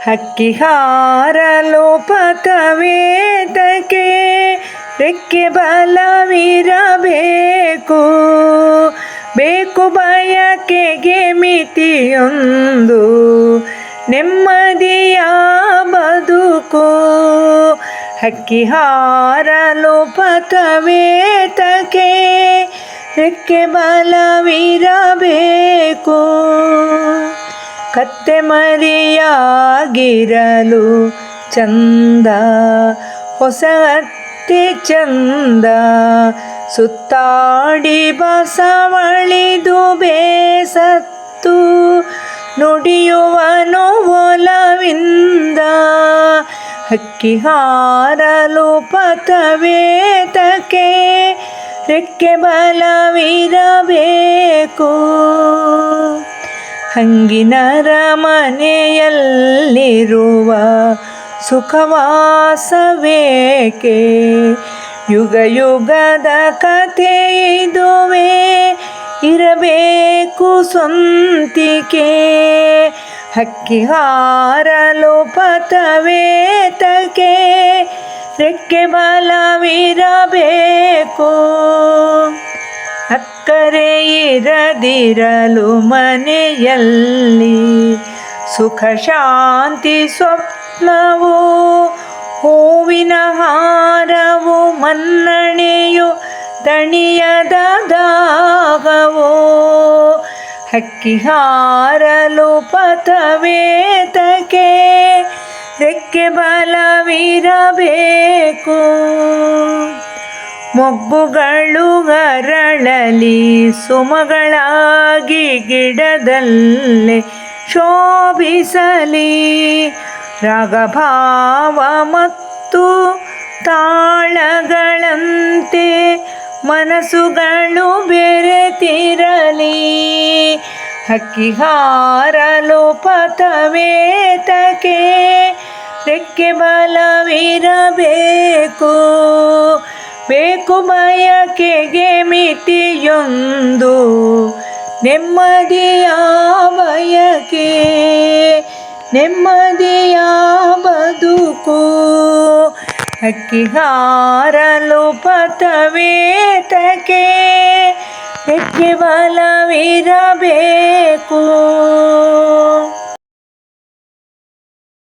ಹಕ್ಕಿ ಹಾರಲು ಪಥವೇತಕ್ಕೆ ರೆಕ್ಕೆ ಬಲವಿರಬೇಕು. ಬೇಕು ಬಯಕೆಗೆ ಮಿತಿಯೊಂದು, ನೆಮ್ಮದಿಯ ಬದುಕು. ಹಕ್ಕಿ ಹಾರಲು ಪಥವೇತಕ್ಕೆ ರೆಕ್ಕೆ ಬಲವಿರಬೇಕು. ಕತ್ತೆ ಮರಿಯಾಗಿರಲು ಚಂದ, ಹೊಸ ಅತ್ತೆ ಚಂದ, ಸುತ್ತಾಡಿ ಬಸವಳಿದು ಬೇಸತ್ತು ನುಡಿಯುವನು ಒಲವಿಂದ ಹಕ್ಕಿ ಹಾರಲು ಪಥವೇತಕ್ಕೆ ರೆಕ್ಕೆ ಬಲವಿರಬೇಕು. ಹಂಗಿನರ ಮನೆಯಲ್ಲಿರುವ ಸುಖವಾಸವೇಕೆ? ಯುಗ ಯುಗದ ಕಥೆ ಇದುವೇ ಇರಬೇಕು ಸ್ವಂತಿಕೆ. ಹಕ್ಕಿ ಹಾರಲು ಪಥವೇತಕ್ಕೆ ರೆಕ್ಕೆ ಬಲವಿರಬೇಕು. ಇರದಿರಲು ಮನೆಯಲ್ಲಿ ಸುಖ, ಶಾಂತಿ, ಸ್ವಪ್ನವು, ಹೂವಿನ ಹಾರವು, ಮನ್ನಣೆಯು ದಣಿಯದ ದಾಗವು ಹಕ್ಕಿ ಹಾರಲು ಪಥವೇತಕ್ಕೆ ರೆಕ್ಕೆ ಬಲವಿರಬೇಕು. ಮೊಗ್ಗುಗಳು ಅರಳಲಿ ಸುಮಗಳಾಗಿ ಗಿಡದಲ್ಲೇ ಶೋಭಿಸಲಿ. ರಾಗಭಾವ ಮತ್ತು ತಾಳಗಳಂತೆ ಮನಸ್ಸುಗಳು ಬೆರೆತಿರಲಿ. ಹಕ್ಕಿ ಹಾರಲು ಪಥವೇತಕ್ಕೆ ರೆಕ್ಕೆ ಬಲವಿರಬೇಕು. ಬೇಕು ಬಯಕೆಗೆ ಮಿತಿಯೊಂದು ನೆಮ್ಮದಿಯ ಬಯಕೆ ನೆಮ್ಮದಿಯ ಬದುಕು. ಅಕ್ಕಿ ಹಾರಲು ಪಥವೇತಕ್ಕೆ ಬಲವಿರಬೇಕು.